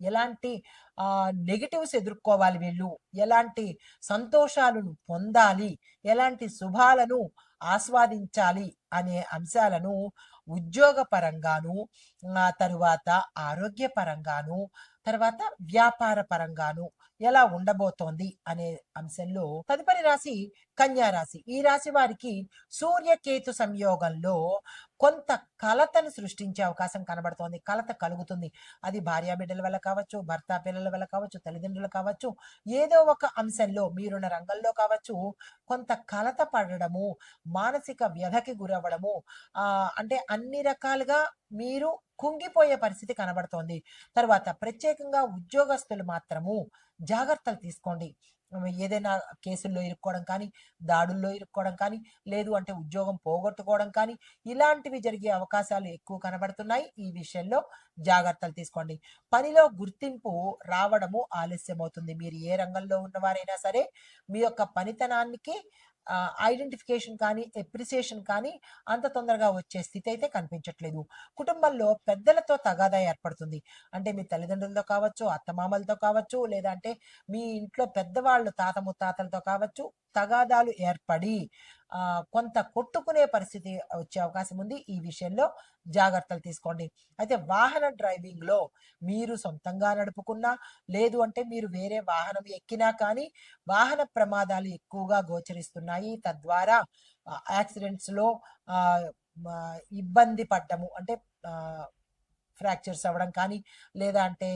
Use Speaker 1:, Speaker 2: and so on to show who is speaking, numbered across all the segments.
Speaker 1: ఎలాంటి నెగిటివ్స్ ఎదుర్కోవాలి వీళ్ళు? ఎలాంటి సంతోషాలను పొందాలి? ఎలాంటి శుభాలను ఆస్వాదించాలి అనే అంశాలను ఉద్యోగపరంగాను తరువాత ఆరోగ్యపరంగాను తర్వాత వ్యాపార పరంగాను ఎలా ఉండబోతోంది అనే అంశంలో తదుపరి రాశి కన్యా రాశి. ఈ రాశి వారికి సూర్యకేతు సంయోగంలో కొంత కలతను సృష్టించే అవకాశం కనబడుతోంది. కలత కలుగుతుంది. అది భార్యా బిడ్డల వల్ల కావచ్చు భర్త పిల్లల వల్ల కావచ్చు తల్లిదండ్రులు కావచ్చు ఏదో ఒక అంశంలో మీరున్న రంగంలో కావచ్చు కొంత కలత పడడము మానసిక వ్యధకి గురవ్వడము ఆ అంటే అన్ని రకాలుగా మీరు కుంగిపోయే పరిస్థితి కనబడుతోంది. తర్వాత ప్రత్యేకంగా ఉద్యోగస్తులు మాత్రము జాగ్రత్తలు తీసుకోండి. ఏదైనా కేసుల్లో ఇరుక్కోవడం కానీ దాడుల్లో ఇరుక్కోవడం కానీ లేదు అంటే ఉద్యోగం పోగొట్టుకోవడం కానీ ఇలాంటివి జరిగే అవకాశాలు ఎక్కువ కనబడుతున్నాయి. ఈ విషయంలో జాగ్రత్తలు తీసుకోండి. పనిలో గుర్తింపు రావడము ఆలస్యం అవుతుంది మీరు ఏ రంగంలో ఉన్నవారైనా సరే మీ యొక్క పనితనానికి ఐడెంటిఫికేషన్ కానీ ఎప్రిసియేషన్ కానీ అంత తొందరగా వచ్చే స్థితి అయితే కనిపించట్లేదు. కుటుంబంలో పెద్దలతో తగాదా ఏర్పడుతుంది. అంటే మీ తల్లిదండ్రులతో కావచ్చు అత్తమామలతో కావచ్చు లేదంటే మీ ఇంట్లో పెద్దవాళ్ళు తాత ముత్తాతలతో కావచ్చు తగాదాలు ఏర్పడి కొంత కొట్టుకునే పరిస్థితి వచ్చే అవకాశం ఉంది ఈ విషయంలో. జాగ్రత్తలు తీసుకోండి. అయితే వాహన డ్రైవింగ్లో మీరు సొంతంగా నడుపుకున్నా లేదు అంటే మీరు వేరే వాహనం ఎక్కినా కానీ వాహన ప్రమాదాలు ఎక్కువగా గోచరిస్తున్నాయి. తద్వారా యాక్సిడెంట్స్లో ఇబ్బంది పడ్డము అంటే ఫ్రాక్చర్స్ అవ్వడం కానీ లేదా అంటే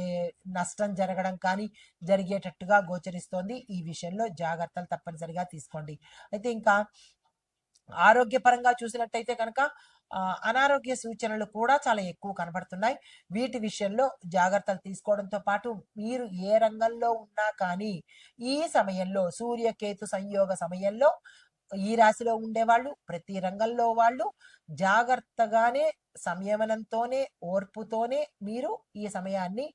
Speaker 1: నష్టం జరగడం కానీ జరిగేటట్టుగా గోచరిస్తోంది. ఈ విషయంలో జాగ్రత్తలు తప్పనిసరిగా తీసుకోండి. అయితే ఇంకా ఆరోగ్యపరంగా చూసినట్టయితే కనుక అనారోగ్య సూచనలు కూడా చాలా ఎక్కువ కనబడుతున్నాయి. వీటి విషయంలో జాగ్రత్తలు తీసుకోవడంతో పాటు మీరు ఏ రంగంలో ఉన్నా కానీ ఈ సమయంలో సూర్యకేతు సంయోగ సమయంలో ఈ రాశిలో ఉండేవాళ్ళు ప్రతి రంగంలో వాళ్ళు జాగ్రత్తగానే సంయమనంతోనే ఓర్పుతోనే మీరు ఈ సమయాన్ని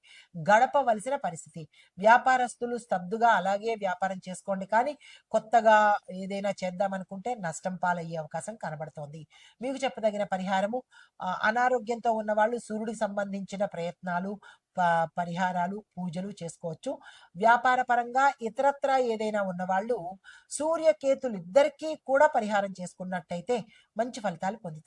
Speaker 1: గడపవలసిన పరిస్థితి. వ్యాపారస్తులు స్తబ్దుగా అలాగే వ్యాపారం చేసుకోండి కానీ కొత్తగా ఏదైనా చేద్దామనుకుంటే నష్టం పాలయ్యే అవకాశం కనబడుతోంది. మీకు చెప్పదగిన పరిహారము అనారోగ్యంతో ఉన్న వాళ్ళు సూర్యుడికి సంబంధించిన ప్రయత్నాలు ప- పరిహారాలు పూజలు చేసుకోవచ్చు. వ్యాపార పరంగా ఇతరత్ర ఏదైనా ఉన్నవాళ్ళు సూర్యకేతులు ఇద్దరికీ కూడా పరిహారం చేసుకున్నట్టయితే మంచి ఫలితాలు పొందుతారు.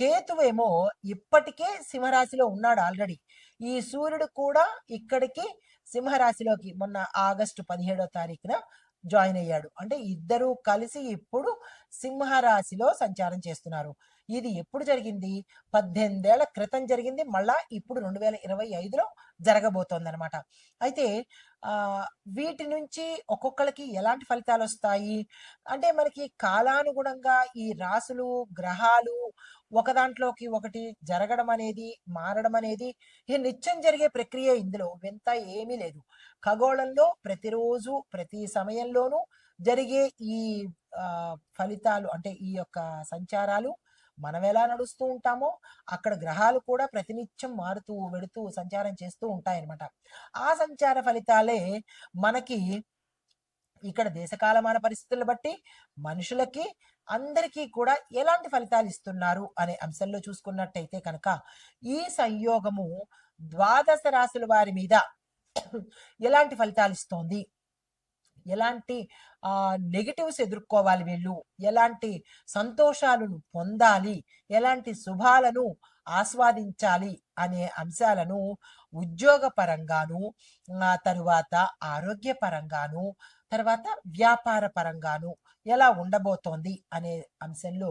Speaker 1: కేతువేమో ఇప్పటికే సింహరాశిలో ఉన్నాడు ఆల్రెడీ. ఈ సూర్యుడు కూడా ఇక్కడికి సింహరాశిలోకి మొన్న ఆగస్టు పదిహేడో తారీఖున జాయిన్ అయ్యాడు. అంటే ఇద్దరూ కలిసి ఇప్పుడు సింహరాశిలో సంచారం చేస్తున్నారు. ఇది ఎప్పుడు జరిగింది? పద్దెనిమిదేళ్ళ క్రితం జరిగింది. మళ్ళా ఇప్పుడు రెండు వేల ఇరవై ఐదులో జరగబోతోంది అనమాట అయితే ఆ వీటి నుంచి ఒక్కొక్కరికి ఎలాంటి ఫలితాలు వస్తాయి? అంటే మనకి కాలానుగుణంగా ఈ రాసులు గ్రహాలు ఒక దాంట్లోకి ఒకటి జరగడం అనేది మారడం అనేది ఇది నిత్యం జరిగే ప్రక్రియ ఇందులో. వింత ఏమీ లేదు. ఖగోళంలో ప్రతిరోజు ప్రతి సమయంలోనూ జరిగే ఈ ఫలితాలు అంటే ఈ యొక్క సంచారాలు మనం ఎలా నడుస్తూ ఉంటామో అక్కడ గ్రహాలు కూడా ప్రతినిత్యం మారుతూ వెడుతూ సంచారం చేస్తూ ఉంటాయన్నమాట. ఆ సంచార ఫలితాలే మనకి ఇక్కడ దేశకాలమాన పరిస్థితులను బట్టి మనుషులకి అందరికీ కూడా ఎలాంటి ఫలితాలు ఇస్తున్నారు అనే అంశంలో చూసుకున్నట్టయితే కనుక ఈ సంయోగము ద్వాదశ రాశుల వారి మీద ఎలాంటి ఫలితాలు ఇస్తోంది? ఎలాంటి ఆ నెగిటివ్స్ ఎదుర్కోవాలి వీళ్ళు? ఎలాంటి సంతోషాలను పొందాలి? ఎలాంటి శుభాలను ఆస్వాదించాలి అనే అంశాలను ఉద్యోగపరంగాను ఆ తరువాత ఆరోగ్యపరంగాను తర్వాత వ్యాపార పరంగాను ఎలా ఉండబోతోంది అనే అంశంలో